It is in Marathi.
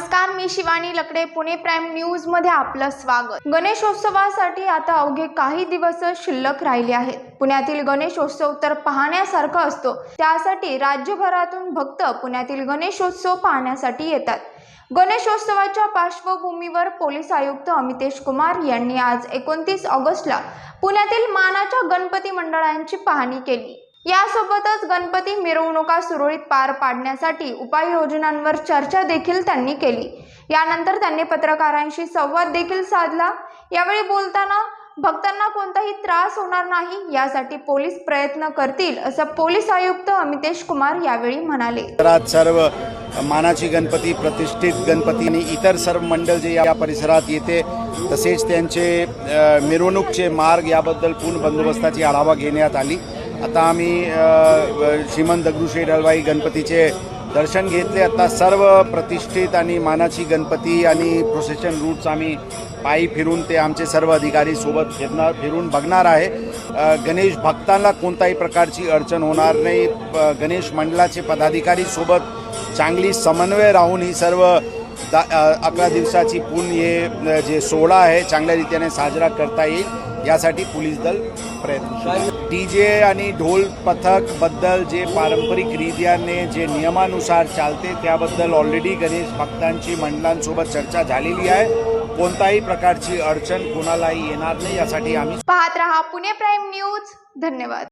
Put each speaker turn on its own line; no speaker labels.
नमस्कार मी शिवानी लकडे पुणे प्राईम न्यूजमध्ये आपलं स्वागत. गणेशोत्सवासाठी आता अवघे काही दिवस शिल्लक राहिले आहेत. पुण्यातील गणेशोत्सव तर पाहण्यासारखा असतो. त्यासाठी राज्यभरातून भक्त पुण्यातील गणेशोत्सव पाहण्यासाठी येतात. गणेशोत्सवाच्या पार्श्वभूमीवर पोलीस आयुक्त अमितेश कुमार यांनी आज एकोणतीस ऑगस्टला पुण्यातील मानाच्या गणपती मंडळांची पाहणी केली. यासोबतच गणपती मिरवणुका सुरळीत पार पाडण्यासाठी उपाययोजनांवर चर्चा देखील त्यांनी केली. यानंतर त्यांनी पत्रकारांशी संवाद देखील साधला. यावेळी बोलताना भक्तांना कोणताही त्रास होणार नाही यासाठी पोलीस प्रयत्न करतील असं पोलीस आयुक्त अमितेश कुमार यावेळी म्हणाले.
परिसरात सर्व मानाची गणपती प्रतिष्ठित गणपती आणि इतर सर्व मंडळ जे या परिसरात येते तसेच त्यांचे मिरवणूकचे मार्ग याबद्दल पूर्ण बंदोबस्ताची आढावा घेण्यात आली. आता आम्ही श्रीमंत दगडूशेठ हलवाई गणपतीचे दर्शन घेतले. आता सर्व प्रतिष्ठित आणि मानाची गणपती आणि प्रोसेशन रूट्स आम्ही पायी फिरून ते आमचे सर्व अधिकारी सोबत फिरणार फिरून बघणार आहे. गणेश भक्तांना कोणताही प्रकारची अडचण होणार नाही. प- गणेश मंडळाचे पदाधिकारी सोबत चांगली समन्वय राहून ही सर्व दा अकरा दिवसाची पूर्ण हे जे सोहळा आहे चांगल्या रीतीने साजरा करता येईल यासाठी पोलीस दल प्रयत्न डी जे आणि ढोल पथकबद्दल जे पारंपरिक रीत्याने जे नियमानुसार चालते त्याबद्दल ऑलरेडी गणेश भक्तांची मंडळांसोबत चर्चा झालेली आहे. कोणताही प्रकारची अडचण कोणालाही येणार नाही यासाठी आम्ही
पाहत रहा पुणे प्राईम न्यूज. धन्यवाद.